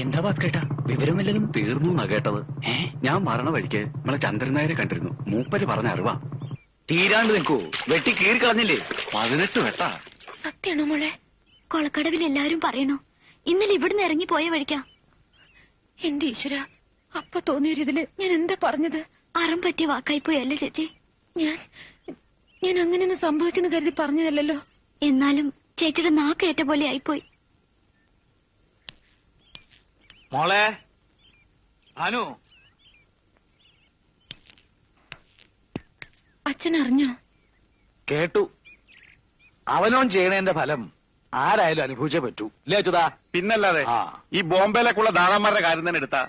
എന്താ ഭാസ്കേട്ടാ വിവരമില്ലതും? തീർന്നു എന്നാ കേട്ടത്. ഏ? ഞാൻ മരണ വഴിക്ക് നമ്മളെ ചന്ദ്രൻ നായരെ കണ്ടിരുന്നു. മൂപ്പര് പറഞ്ഞ അറിവാ. തീരാണ്ട് നിൽക്കൂ. വെട്ടി കീറി കളഞ്ഞില്ലേ? പതിനെട്ട് വെട്ടാ. സത്യാണോ മോളെ? കൊളക്കടവിൽ എല്ലാരും പറയണോ. ഇന്നലെ ഇവിടുന്ന് ഇറങ്ങി പോയ വഴിക്കാ. എന്റെ ഈശ്വര അപ്പൊ തോന്നിയൊരിതിൽ ഞാൻ എന്താ പറഞ്ഞത്? അറം പറ്റിയ വാക്കായി പോയി അല്ലേ ചേച്ചി? ഞാൻ ഞാൻ അങ്ങനെയൊന്നും സംഭവിക്കുന്നു കരുതി പറഞ്ഞതല്ലല്ലോ. എന്നാലും ചേച്ചിയുടെ നാക്കേറ്റ പോലെ ആയിപ്പോയി. മോളെ? അനു? അച്ഛൻ അറിഞ്ഞോ കേട്ടു. അവനോൻ ചെയ്യണേന്റെ ഫലം ആരായാലും അനുഭവിച്ചേ പറ്റൂ. ഇല്ലേ അച്യുതാ? പിന്നല്ലാതെ ആ. ഈ ബോംബെയിലേക്കുള്ള ദാളന്മാരുടെ കാര്യം തന്നെ എടുത്ത.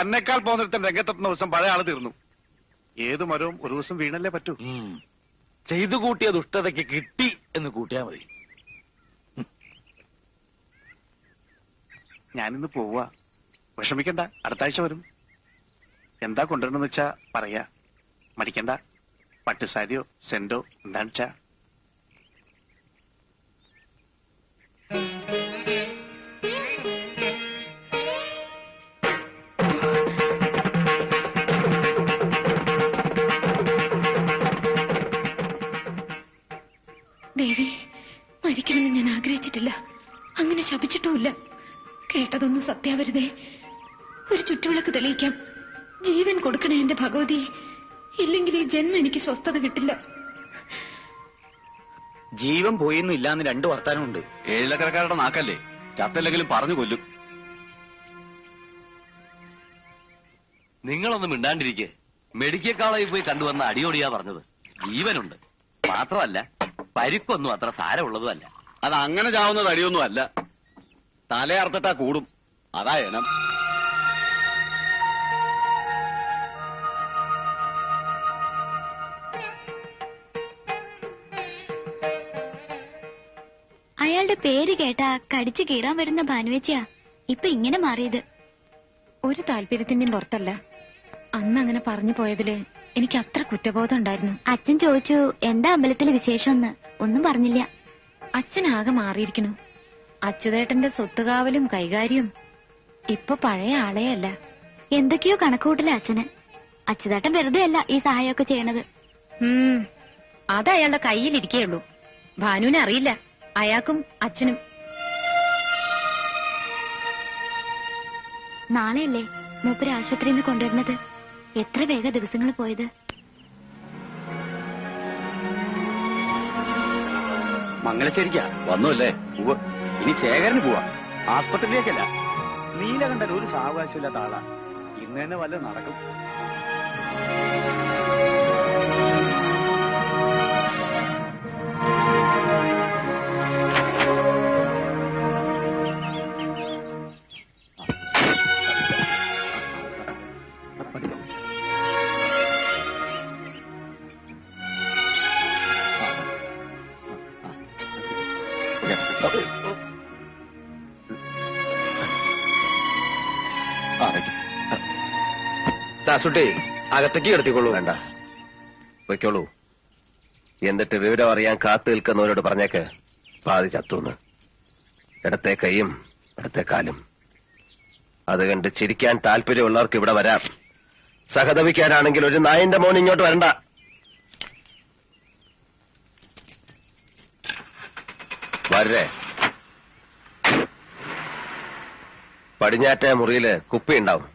തന്നെക്കാൾ പോന്നിടത്തും രംഗത്തെത്തുന്ന ദിവസം പഴയ ആൾ തീർന്നു. ഏതു മരവും ഒരു ദിവസം വീണല്ലേ പറ്റൂ? ഉം. ചെയ്തു കൂട്ടിയ ദുഷ്ടതയ്ക്ക് കിട്ടി എന്ന് കൂട്ടിയാ മതി. ഞാനിന്ന് പോവാ. വിഷമിക്കണ്ട. അടുത്ത ആഴ്ച വരും. എന്താ കൊണ്ടുവരണമെന്ന് വെച്ചാ പറയാ. മടിക്കണ്ട. പട്ടുസാരിയോ സെന്റോ എന്താണെന്ന് വെച്ചാ. ദേവി മരിക്കണമെന്ന് ഞാൻ ആഗ്രഹിച്ചിട്ടില്ല. അങ്ങനെ ശപിച്ചിട്ടുമില്ല. കേട്ടതൊന്നും സത്യാവരുതേ. ചുറ്റുവിളക്ക് തെളിയിക്കാം. ജീവൻ കൊടുക്കണേ എന്റെ ഭഗവതി. ഇല്ലെങ്കിൽ ഈ ജന്മം എനിക്ക് സ്വസ്ഥത കിട്ടില്ല. ജീവൻ പോയിന്നും ഇല്ലാന്ന് രണ്ടു വർത്താനമുണ്ട്. ഏഴിലക്കരക്കാരുടെ നാക്കല്ലേ? ചത്തല്ലെങ്കിലും പറഞ്ഞു കൊല്ലും. നിങ്ങളൊന്നും മിണ്ടാണ്ടിരിക്കെ. മെഡിക്കൽ കോളേജിൽ പോയി കണ്ടുവന്ന അടിയോടിയാ പറഞ്ഞത്. ജീവനുണ്ട്. മാത്രമല്ല പരിക്കൊന്നും അത്ര സാരമുള്ളതുമല്ല. അത് അങ്ങനെ ചാവുന്നത് അടിയൊന്നും അല്ല തലയർത്തിട്ടാ കൂടും. അതാ പേര് കേട്ടാ കടിച്ചു കീറാൻ വരുന്ന ഭാനുവേച്ചിയാ. ഇപ്പൊ ഇങ്ങനെ മാറിയത്. ഒരു താല്പര്യത്തിന്റെയും പുറത്തല്ല. അന്ന് അങ്ങനെ പറഞ്ഞു പോയതിൽ എനിക്ക് അത്ര കുറ്റബോധം ഉണ്ടായിരുന്നു. അച്ഛൻ ചോദിച്ചു എന്താ അമ്പലത്തിലെ വിശേഷം ഒന്നും പറഞ്ഞില്ല. അച്ഛൻ ആകെ മാറിയിരിക്കണു അച്യുതേട്ടന്റെ സ്വത്തുകാവലും കൈകാര്യവും ഇപ്പൊ പഴയ ആളെയല്ല എന്തൊക്കെയോ കണക്കുകൂട്ടില്ല അച്ഛന്. അച്യുതേട്ടൻ വെറുതെ അല്ല ഈ സഹായമൊക്കെ ചെയ്യണത്. അത് അയാളുടെ കയ്യിലിരിക്കേയുള്ളൂ. ഭാനുവിനെ അറിയില്ല. അയാൾക്കും അച്ഛനും. നാളെയല്ലേ മൂപ്പര് ആശുപത്രിയിൽ നിന്ന് കൊണ്ടുവരുന്നത്? എത്ര വേഗ ദിവസങ്ങൾ പോയത്? മംഗലശ്ശേരിക്കാ. വന്നു അല്ലേ ഉവ്വ്. ഇനി ശേഖരന് പോവാ. ആസ്പത്രിയിലേക്കല്ല. നീലകണ്ഠൻ ഒരു സാവകാശമില്ലാത്ത ആളാ. ഇന്ന് തന്നെ വല്ല നടക്കും. ദാസുട്ടി അകത്തേക്ക് കിടത്തിക്കൊള്ളൂ വേണ്ട. വയ്ക്കോളൂ എന്നിട്ട് വിവരം അറിയാൻ കാത്തു നിൽക്കുന്നവരോട് പറഞ്ഞേക്ക്. പാതി ചത്തുന്ന്. ഇടത്തെ കൈയും ഇടത്തെ കാലും. അത് കണ്ട് ചിരിക്കാൻ താല്പര്യമുള്ളവർക്ക് ഇവിടെ വരാം. സഹതപിക്കാനാണെങ്കിൽ ഒരു നായന്റെ മോൻ ഇങ്ങോട്ട് വരണ്ട. വരേ പടിഞ്ഞാറ്റ മുറിയിൽ കുപ്പി ഉണ്ടാവും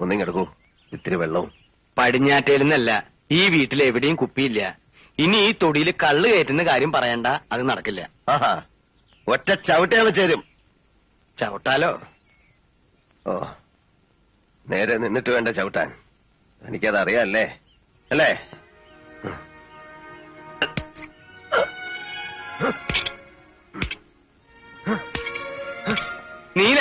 ഒന്നിങ്ങെടുക്കൂ ഇത്തിരി വെള്ളവും. പടിഞ്ഞാറ്റയിൽ നിന്നല്ല ഈ വീട്ടിൽ എവിടെയും കുപ്പിയില്ല. ഇനി ഈ തൊടിയിൽ കള്ള് കയറ്റുന്ന കാര്യം പറയണ്ട അത് നടക്കില്ല. ആഹാ. ഒറ്റ ചവിട്ടയാണ് ചേരും. ചവിട്ടാലോ? ഓ നേരെ നിന്നിട്ട് വേണ്ട ചവിട്ടാൻ. എനിക്കത് അറിയാല്ലേ? അല്ലേ? നീല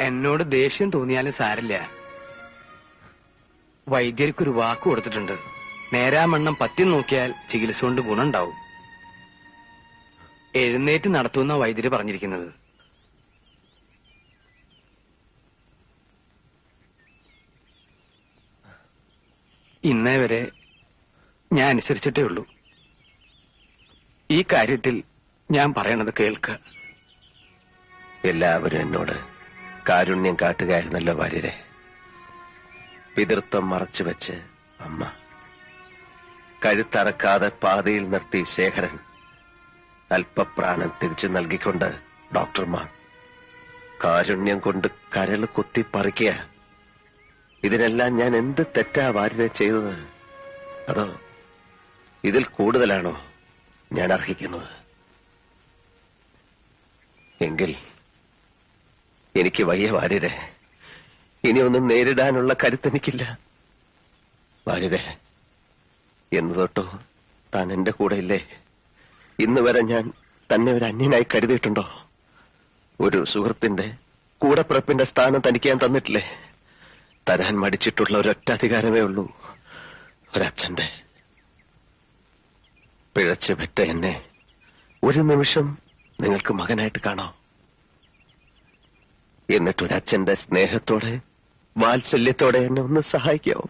എന്നോട് ദേഷ്യം തോന്നിയാലും സാരില്ല. വൈദ്യർക്കൊരു വാക്ക് കൊടുത്തിട്ടുണ്ട്. നേരാമണ്ണം പത്തി നോക്കിയാൽ ചികിത്സ കൊണ്ട് ഗുണമുണ്ടാവും. എഴുന്നേറ്റ് നടത്തുന്ന വൈദ്യര് പറഞ്ഞിരിക്കുന്നത്. ഇന്നേ വരെ ഞാൻ അനുസരിച്ചിട്ടേ ഉള്ളൂ. ഈ കാര്യത്തിൽ ഞാൻ പറയണത് കേൾക്കുക എല്ലാവരും എന്നോട് കാരുണ്യം കാട്ടുകയായിരുന്നല്ലോ ഭാര്യരെ പിതൃത്വം മറച്ചുവെച്ച് അമ്മ. കഴുത്തറക്കാതെ പാതയിൽ നിർത്തി ശേഖരൻ അല്പപ്രാണൻ തിരിച്ചു നൽകിക്കൊണ്ട് ഡോക്ടർമാർ കാരുണ്യം കൊണ്ട് കരൾ കുത്തി പറിക്കുക. ഇതിനെല്ലാം ഞാൻ എന്ത് തെറ്റാ വാര്യനെ ചെയ്തത്? അതോ ഇതിൽ കൂടുതലാണോ ഞാൻ അർഹിക്കുന്നത്? എങ്കിൽ എനിക്ക് വയ്യ വാര്യരെ. ഇനിയൊന്നും നേരിടാനുള്ള കരുത്തെനിക്കില്ല. വാര്യരെ എന്ന് തൊട്ടോ താൻ എന്റെ കൂടെ ഇല്ലേ ഇന്ന് വരെ ഞാൻ തന്നെ ഒരു അന്യനായി കരുതിയിട്ടുണ്ടോ? ഒരു സുഹൃത്തിന്റെ കൂടപ്പിറപ്പിന്റെ സ്ഥാനം തനിക്ക് ഞാൻ തന്നിട്ടില്ലേ? തരാൻ മടിച്ചിട്ടുള്ള ഒരൊറ്റ അധികാരമേ ഉള്ളൂ ഒരച്ഛന്റെ. പിഴച്ചു പെറ്റ എന്നെ ഒരു നിമിഷം നിങ്ങൾക്ക് മകനായിട്ട് കാണാം. എന്നിട്ടൊരച്ഛന്റെ സ്നേഹത്തോടെ വാത്സല്യത്തോടെ എന്നെ ഒന്ന് സഹായിക്കാവോ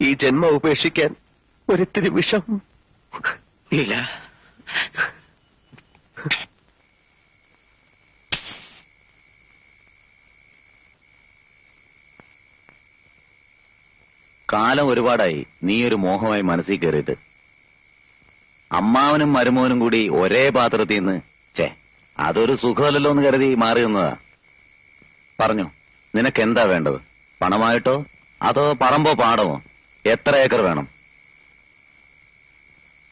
ഈ ജന്മ ഉപേക്ഷിക്കാൻ ഒരിത്തിരി വിഷം. ഇല്ല കാലം ഒരുപാടായി നീ ഒരു മോഹമായി മനസ്സിൽ കയറിയിട്ട്. അമ്മാവനും മരുമോനും കൂടി ഒരേ പാത്രത്തിൽ നിന്ന് അതൊരു സുഖമല്ലല്ലോ എന്ന് കരുതി മാറി നിന്നതാ പറഞ്ഞു നിനക്ക് എന്താ വേണ്ടത്? പണമായിട്ടോ? അതോ പറമ്പോ പാടമോ? എത്ര ഏക്കർ വേണം?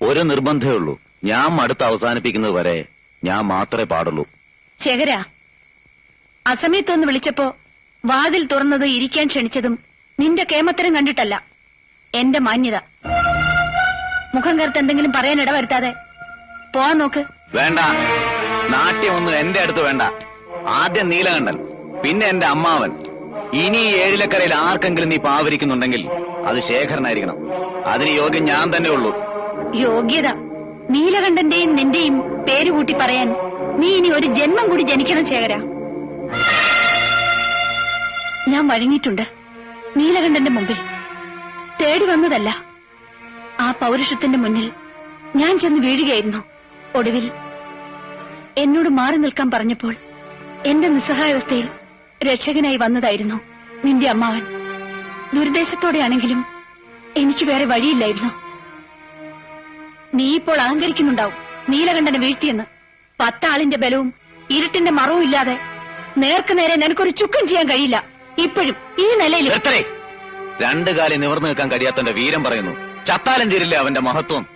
ഒരു നിർബന്ധമേ ഉള്ളൂ. ഞാൻ അടുത്ത് അവസാനിപ്പിക്കുന്നത് വരെ ഞാൻ മാത്രമേ പാടുള്ളൂ. ശേഖര അസമയത്തൊന്ന് വിളിച്ചപ്പോ വാതിൽ തുറന്നത് ഇരിക്കാൻ ക്ഷണിച്ചതും നിന്റെ കേമത്തരം കണ്ടിട്ടല്ല. എന്റെ മാന്യത. മുഖം കറുത്ത് എന്തെങ്കിലും പറയാൻ ഇടവരുത്താതെ പോവാൻ നോക്ക്. വേണ്ട. നാട്യമൊന്നും എന്റെ അടുത്ത് വേണ്ട. ആദ്യം നീലകണ്ഠൻ പിന്നെ എന്റെ അമ്മാവൻ. ഇനി ഏഴിലക്കരയിൽ ആർക്കെങ്കിലും നീ പാവരിക്കുന്നുണ്ടെങ്കിൽ അത് ശേഖരനായിരിക്കണം. അതിന് യോഗ്യം ഞാൻ തന്നെ ഉള്ളൂ. യോഗ്യത. നീലകണ്ഠന്റെയും നിന്റെയും പേര് കൂട്ടി പറയാൻ നീ ഇനി ഒരു ജന്മം കൂടി ജനിക്കണം ശേഖര. ഞാൻ വഴങ്ങിയിട്ടുണ്ട് നീലകണ്ഠന്റെ മുമ്പിൽ. തേടി വന്നതല്ല. ആ പൗരുഷത്തിന്റെ മുന്നിൽ ഞാൻ ചെന്ന് വീഴുകയായിരുന്നു. ഒടുവിൽ എന്നോട് മാറി നിൽക്കാൻ പറഞ്ഞപ്പോൾ എന്റെ നിസ്സഹായാവസ്ഥയിൽ രക്ഷകനായി വന്നതായിരുന്നു നിന്റെ അമ്മാവൻ. ദുരുദ്ദേശത്തോടെയാണെങ്കിലും എനിക്ക് വേറെ വഴിയില്ലായിരുന്നു. നീ ഇപ്പോൾ അഹങ്കരിക്കുന്നുണ്ടാവും. നീലകണ്ഠനെ വീഴ്ത്തിയെന്ന്. പത്താളിന്റെ ബലവും ഇരുട്ടിന്റെ മറവും ഇല്ലാതെ നേർക്ക് നേരെ നിനക്കൊരു ചുക്കം ചെയ്യാൻ കഴിയില്ല. ഇപ്പോഴും ഈ നിലയിൽ രണ്ടു കാലി നിവർന്നു നിൽക്കാൻ കഴിയാത്തന്റെ വീരം പറയുന്നു. ചത്താലം തീരില്ല അവന്റെ മഹത്വം?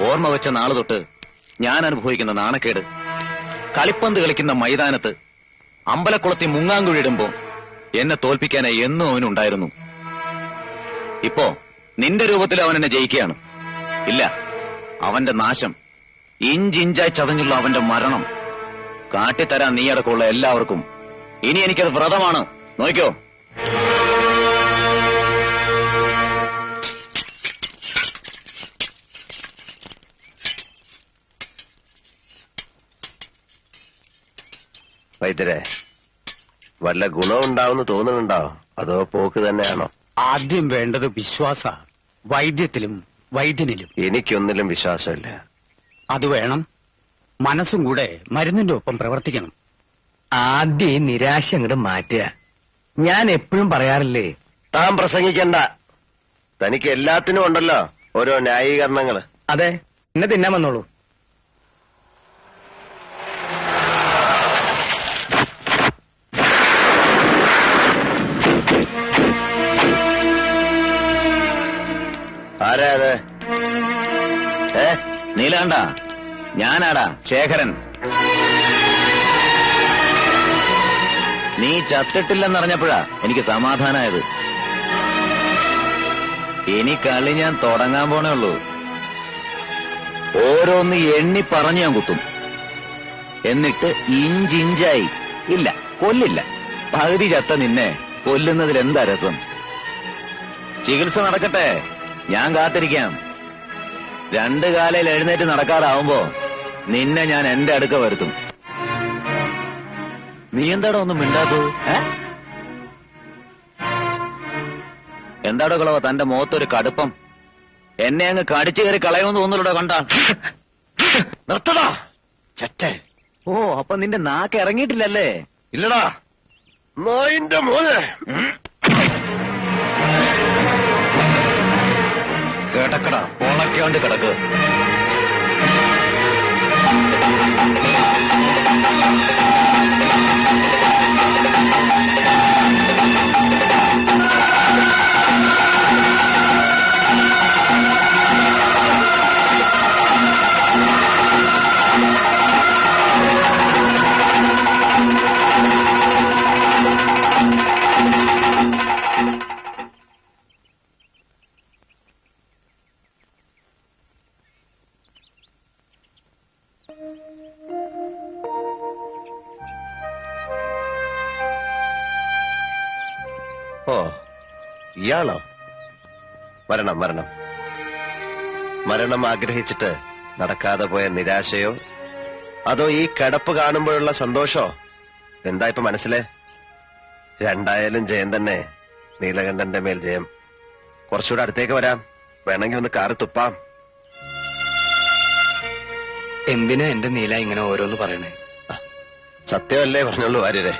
ഓർമ്മ വെച്ച നാളെ തൊട്ട് ഞാൻ അനുഭവിക്കുന്ന നാണക്കേട്. കളിപ്പന്ത് കളിക്കുന്ന മൈതാനത്ത് അമ്പലക്കുളത്തിൽ മുങ്ങാങ്കുഴിയിടുമ്പോ എന്നെ തോൽപ്പിക്കാനായി എന്നും അവനുണ്ടായിരുന്നു ഇപ്പോ നിന്റെ രൂപത്തിൽ അവൻ എന്നെ ജയിക്കുകയാണ്. ഇല്ല അവന്റെ നാശം ഇഞ്ചിഞ്ചായി ചതഞ്ഞുള്ള അവന്റെ മരണം. കാട്ടിത്തരാൻ നീ അടക്കമുള്ള എല്ലാവർക്കും ഇനി എനിക്കത് വ്രതമാണ്. നോക്കിയോ? വൈദ്യരെ വല്ല ഗുണമുണ്ടാവുമെന്ന് തോന്നുന്നുണ്ടോ? അതോ പോക്ക് തന്നെയാണോ? ആദ്യം വേണ്ടത് വിശ്വാസ വൈദ്യത്തിലും വൈദ്യനിലും. എനിക്കൊന്നിലും വിശ്വാസമില്ല. അത് വേണം. മനസ്സും കൂടെ മരുന്നിന്റെ ഒപ്പം പ്രവർത്തിക്കണം. ആദ്യം ഈ നിരാശ അങ്ങോട്ട് മാറ്റുക. ഞാൻ എപ്പോഴും പറയാറില്ലേ താൻ പ്രസംഗിക്കണ്ട. തനിക്ക് എല്ലാത്തിനും ഉണ്ടല്ലോ ഓരോ ന്യായീകരണങ്ങൾ. അതെ എന്നെ തിന്നാൻ വന്നോളൂ. നീലാണ്ട ഞാനാടാ ശേഖരൻ. നീ ചത്തിട്ടില്ലെന്നറിഞ്ഞപ്പോഴാ എനിക്ക് സമാധാനായത്. ഇനി കളി ഞാൻ തുടങ്ങാൻ പോണേ ഉള്ളൂ. ഓരോന്ന് എണ്ണി പറഞ്ഞു ഞാൻ കുത്തും. എന്നിട്ട് ഇഞ്ചിഞ്ചായി. ഇല്ല കൊല്ലില്ല. പകുതി ചത്ത നിന്നെ കൊല്ലുന്നതിൽ എന്താ രസം? ചികിത്സ നടക്കട്ടെ. ഞാൻ കാത്തിരിക്കാം. രണ്ട് കാലയിൽ എഴുന്നേറ്റ് നടക്കാറാവുമ്പോ നിന്നെ ഞാൻ എന്റെ അടുക്ക വരുത്തും. നീ എന്താടോ ഒന്നും മിണ്ടാത്തത്? എന്താടോ കളവ തന്റെ മുഖത്തൊരു കടുപ്പം? എന്നെ അങ്ങ് കടിച്ചു കയറി കളയുമെന്ന് തോന്നുന്നുണ്ടോ കണ്ട? നിർത്തടാ! ചട്ടേ ഓ അപ്പൊ നിന്റെ നാക്ക് ഇറങ്ങിയിട്ടില്ലല്ലേ? ഇല്ലടാ. നായിന്റെ മോനെ. കേട്ടക്കട പോണക്കാണ്ട് കിടക്ക്. ഇയാളോ? മരണം മരണം മരണം ആഗ്രഹിച്ചിട്ട് നടക്കാതെ പോയ നിരാശയോ? അതോ ഈ കിടപ്പ് കാണുമ്പോഴുള്ള സന്തോഷോ? എന്താ ഇപ്പൊ മനസ്സിലെ? രണ്ടായാലും ജയം തന്നെ നീലകണ്ഠന്റെ മേൽ ജയം. കുറച്ചുകൂടെ അടുത്തേക്ക് വരാം. വേണമെങ്കിൽ ഒന്ന് കാറ് തുപ്പാം. എന്തിനാ എന്റെ നീല ഇങ്ങനെ ഓരോന്ന് പറയണേ? സത്യമല്ലേ പറഞ്ഞുള്ളൂ ആര്യരെ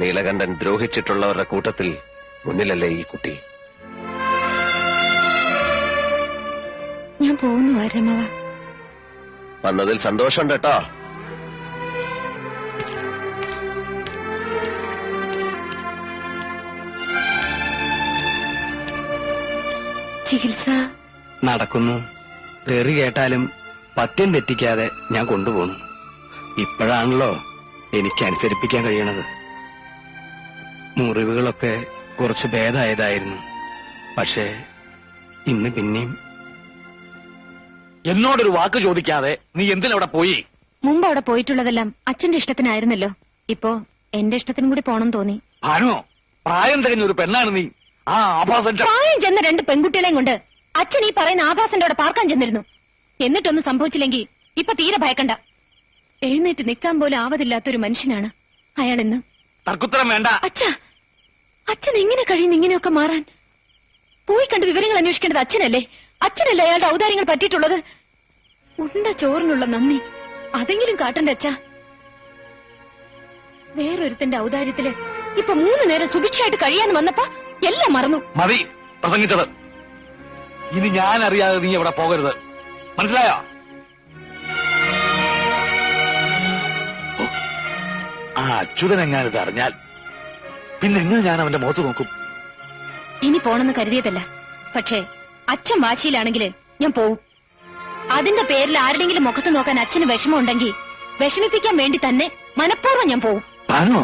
നീലകണ്ഠൻ ദ്രോഹിച്ചിട്ടുള്ളവരുടെ കൂട്ടത്തിൽ മുന്നിലല്ലേ ഈ കുട്ടി? ഞാൻ പോകുന്നു വന്നതിൽ സന്തോഷമുണ്ട് കേട്ടോ ചികിത്സ? നടക്കുന്നു. തെറി കേട്ടാലും പത്യം തെറ്റിക്കാതെ ഞാൻ കൊണ്ടുപോകുന്നു. ഇപ്പോഴാണല്ലോ എനിക്ക് അനുസരിപ്പിക്കാൻ കഴിയണത്. മുറിവുകളൊക്കെ കുറച്ച് ഭേദമായതായിരുന്നു പക്ഷേ ഇന്ന് പിന്നെയും. എന്നോടൊരു വാക്ക് ചോദിക്കാതെ നീ എന്തിനവിടെ പോയി? മുമ്പ് അവിടെ പോയിട്ടുള്ളതെല്ലാം അച്ഛന്റെ ഇഷ്ടത്തിനായിരുന്നല്ലോ. ഇപ്പോ എന്റെ ഇഷ്ടത്തിനും കൂടി പോണം തോന്നി. ഭാനോ പ്രായം തികഞ്ഞ ഒരു പെണ്ണാണ് നീ. ആ ആഭാസൻ പ്രായം ചെന്ന രണ്ട് പെൺകുട്ടികളെയും കൊണ്ട് അച്ഛൻ ഈ പറയുന്ന ആഭാസന്റെ അവിടെ പാർക്കാൻ ചെന്നിരുന്നു. എന്നിട്ടൊന്നും സംഭവിച്ചില്ലെങ്കിൽ ഇപ്പൊ തീരെ ഭയക്കണ്ട. എഴുന്നേറ്റ് നിൽക്കാൻ പോലും ആവതില്ലാത്തൊരു മനുഷ്യനാണ് അയാൾ ഇന്ന്. തർക്കുത്തരം വേണ്ട. അച്ഛാ അച്ഛൻ എങ്ങനെ കഴിയുന്നു ഇങ്ങനെയൊക്കെ മാറാൻ? പോയി കണ്ട് വിവരങ്ങൾ അന്വേഷിക്കേണ്ടത് അച്ഛനല്ലേ? അച്ഛനല്ലേ അയാളുടെ ഔദാര്യങ്ങൾ പറ്റിയിട്ടുള്ളത്? ഉണ്ട ചോറിനുള്ള നന്ദി. അതെങ്കിലും കാട്ടണ്ട അച്ഛാ? വേറൊരുത്തന്റെ ഔദാര്യത്തിൽ ഇപ്പൊ മൂന്ന് നേരം സുഭിക്ഷയായിട്ട് കഴിയാന്ന് വന്നപ്പോ എല്ലാം മറന്നു. മതി പ്രസംഗിച്ചത്. ഇനി ഞാൻ അറിയാതെ നീ എവിടെ പോകരുത്. മനസ്സിലായോ? ആ അച്യുതൻ എങ്ങാനിത് അറിഞ്ഞാൽ പിന്നെ എങ്ങനെ ഞാൻ അവന്റെ മുഖത്ത് നോക്കും? ഇനി പോണെന്ന് കരുതിയതല്ല. പക്ഷേ അച്ഛൻ വാശിയിലാണെങ്കിൽ ഞാൻ പോവും. അതിന്റെ പേരിൽ ആരുടെങ്കിലും മുഖത്ത് നോക്കാൻ അച്ഛന് വിഷമമുണ്ടെങ്കിൽ വിഷമിപ്പിക്കാൻ വേണ്ടി തന്നെ മനഃപൂർവം ഞാൻ പോവും. താനോ